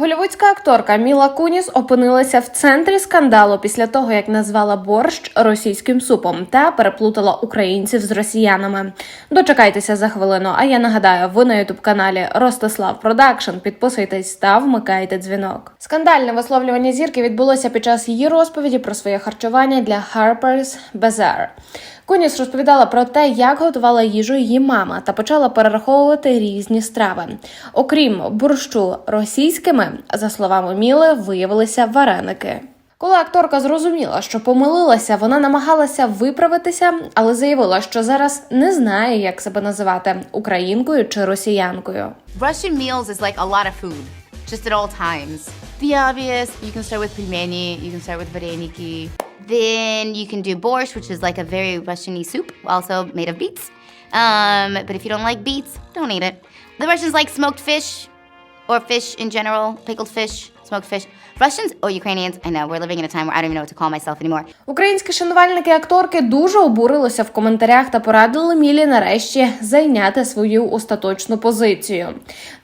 Голівудська акторка Міла Куніс опинилася в центрі скандалу після того, як назвала борщ російським супом та переплутала українців з росіянами. Дочекайтеся за хвилину. А я нагадаю, ви на ютуб каналі Ростислав Продакшн. Підписуйтесь та вмикайте дзвінок. Скандальне висловлювання зірки відбулося під час її розповіді про своє харчування для Harper's Bazaar. Куніс розповідала про те, як готувала їжу її мама, та почала перераховувати різні страви. Окрім борщу російськими, за словами Міли, виявилися вареники. Коли акторка зрозуміла, що помилилася, вона намагалася виправитися, але заявила, що зараз не знає, як себе називати українкою чи росіянкою. Russian meals is like a lot of food, just at all times. The obvious, you can start with pelmeni, you can start with vareniki. Then you can do borscht, which is like a very Russian-y soup, also made of beets. Um, but if you don't like beets, don't eat it. The Russians like smoked fish, or fish in general, pickled fish, smoked fish. Russians or Ukrainians, I know, we're living in a time where I don't even know what to call myself anymore. Українські шанувальники акторки дуже обурилися в коментарях та порадили Мілі нарешті зайняти свою остаточну позицію.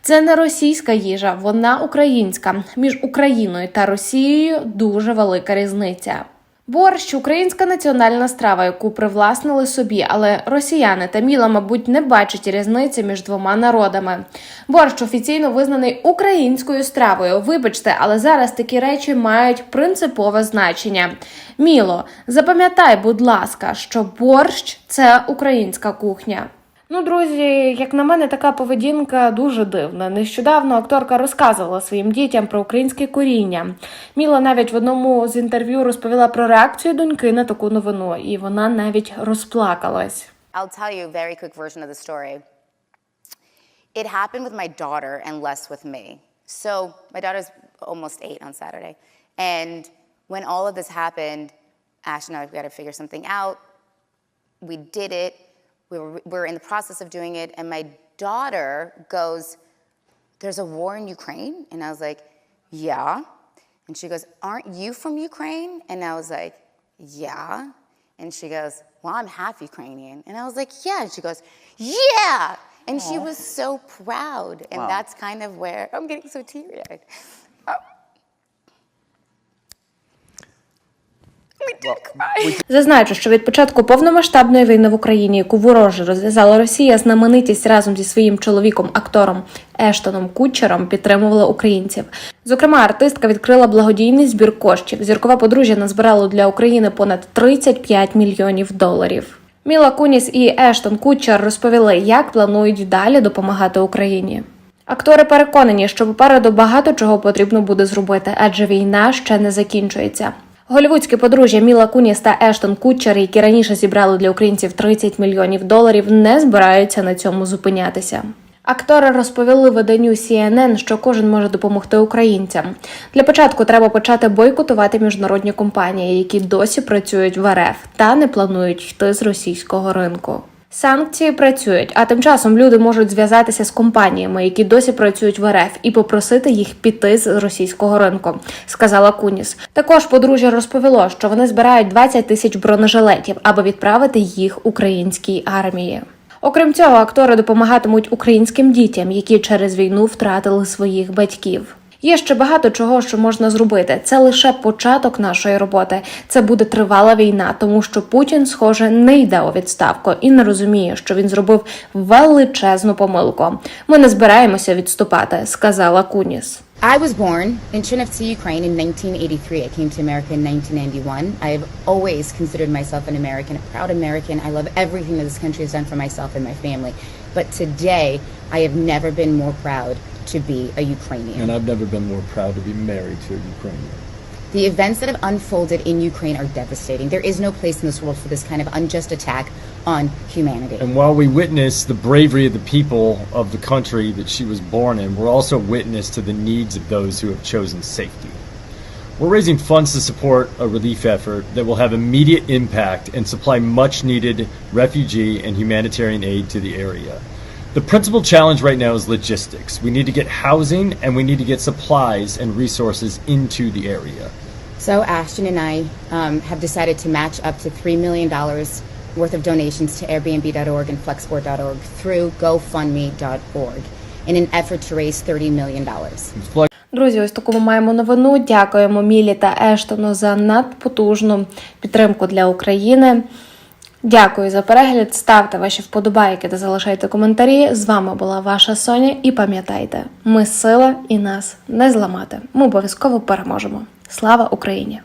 Це не російська їжа, вона українська. Між Україною та Росією дуже велика різниця. Борщ українська національна страва, яку привласнили собі, але росіяни та Міла, мабуть, не бачать різниці між двома народами. Борщ офіційно визнаний українською стравою. Вибачте, але зараз такі речі мають принципове значення. Міло, запам'ятай, будь ласка, що борщ це українська кухня. Ну, друзі, як на мене, така поведінка дуже дивна. Нещодавно акторка розказувала своїм дітям про українське коріння. Міла навіть в одному з інтерв'ю розповіла про реакцію доньки на таку новину, і вона навіть розплакалась. I'll tell you a very quick version of the story. It happened with my daughter and less with me. So, my daughter's almost eight on Saturday. And when all of this happened, Ash and I, we got to figure something out. We did it. We were, we were in the process of doing it. And my daughter goes, There's a war in Ukraine? And I was like, Yeah. And she goes, Aren't you from Ukraine? And I was like, Yeah. And she goes, Well, I'm half Ukrainian. And I was like, Yeah. And she goes, Yeah. And she was so proud. And Wow. that's kind of where I'm getting so teary eyed. Зазначу, що від початку повномасштабної війни в Україні, яку вороже розв'язала Росія, знаменитість разом зі своїм чоловіком, актором Ештоном Кучером підтримувала українців. Зокрема, артистка відкрила благодійний збір коштів. Зіркове подружжя назбирало для України понад 35 мільйонів доларів. Міла Куніс і Ештон Кучер розповіли, як планують далі допомагати Україні. Актори переконані, що попереду багато чого потрібно буде зробити, адже війна ще не закінчується. Голівудське подружжя Міла Куніс та Ештон Кутчер, які раніше зібрали для українців 30 мільйонів доларів, не збираються на цьому зупинятися. Актори розповіли виданню CNN, що кожен може допомогти українцям. Для початку треба почати бойкотувати міжнародні компанії, які досі працюють в РФ та не планують йти з російського ринку. Санкції працюють, а тим часом люди можуть зв'язатися з компаніями, які досі працюють в РФ, і попросити їх піти з російського ринку, сказала Куніс. Також подружжя розповіло, що вони збирають 20 тисяч бронежилетів, аби відправити їх українській армії. Окрім цього, актори допомагатимуть українським дітям, які через війну втратили своїх батьків. Є ще багато чого, що можна зробити. Це лише початок нашої роботи. Це буде тривала війна, тому що Путін, схоже, не йде у відставку і не розуміє, що він зробив величезну помилку. Ми не збираємося відступати, сказала Куніс. I was born in Chernovtsi, Ukraine in 1983. I came to America in 1991. I've always considered myself an American, a proud American. I love everything that this country has done for myself and my family. But today, I have never been more proud to be a Ukrainian. And I've never been more proud to be married to a Ukrainian. The events that have unfolded in Ukraine are devastating. There is no place in this world for this kind of unjust attack on humanity. And while we witness the bravery of the people of the country that she was born in, we're also witness to the needs of those who have chosen safety. We're raising funds to support a relief effort that will have immediate impact and supply much needed refugee and humanitarian aid to the area. The principal challenge right now is logistics. We need to get housing and we need to get supplies and resources into the area. So Ashton and I um, have decided to match up to $3 million worth of donations to Airbnb.org and Flexport.org through GoFundMe.org in an effort to raise $30 million. Flex- Друзі, ось таку ми маємо новину. Дякуємо Мілі та Ештону за надпотужну підтримку для України. Дякую за перегляд. Ставте ваші вподобайки та залишайте коментарі. З вами була ваша Соня. І пам'ятайте, ми сила і нас не зламати. Ми обов'язково переможемо. Слава Україні!